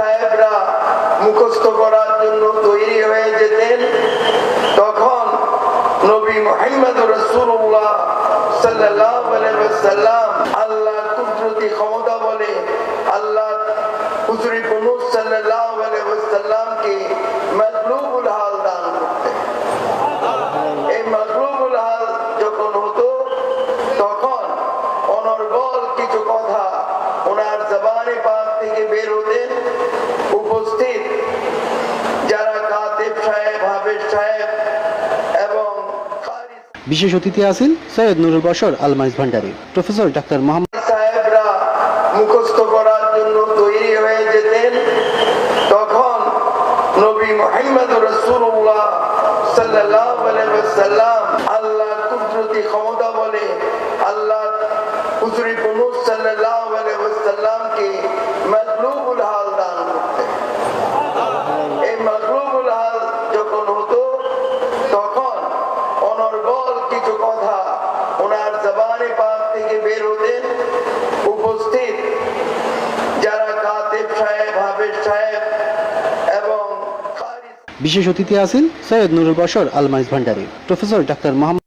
সাহেবরা মুখস্থ করার জন্য তৈরি হয়ে যেতেন। তখন নবী মোহাম্মদ রসুল্লাহ ক্ষমতা করতেন। এই মজলুবুল যখন হতো, তখন অনর্গল কিছু কথা ওনার জবানে পাক থেকে বের হতেন উপস্থিত যারা কাতেব সাহেব হাফেজ সাহেব এবং কারি বিশেষ অতিথি আছেন সৈয়দ নুরুল বশর আলমাইজ ভান্ডারী। প্রফেসর ডাক্তার মোহাম্মদ সাহেবরা মুখস্থ করার জন্য তৈরি হয়ে যেতেন। তখন নবী মোহাম্মদ রসুল্লাহ সাল্লাহ সাল্লাম আল্লাহ কুদরতি ক্ষমতা বলে, আল্লাহ হুজুরি সাল্লাহ সাল্লামকে অনর্গল কিছু কথা ওনার জবানে পাক থেকে বের হতেন উপস্থিত যারা কাতেব সাহেব হাফেজ সাহেব এবং বিশেষ অতিথি আছেন সৈয়দ নুরুল বশর আলমাইজ ভান্ডারী, প্রফেসর ডাক্তার মোহাম্মদ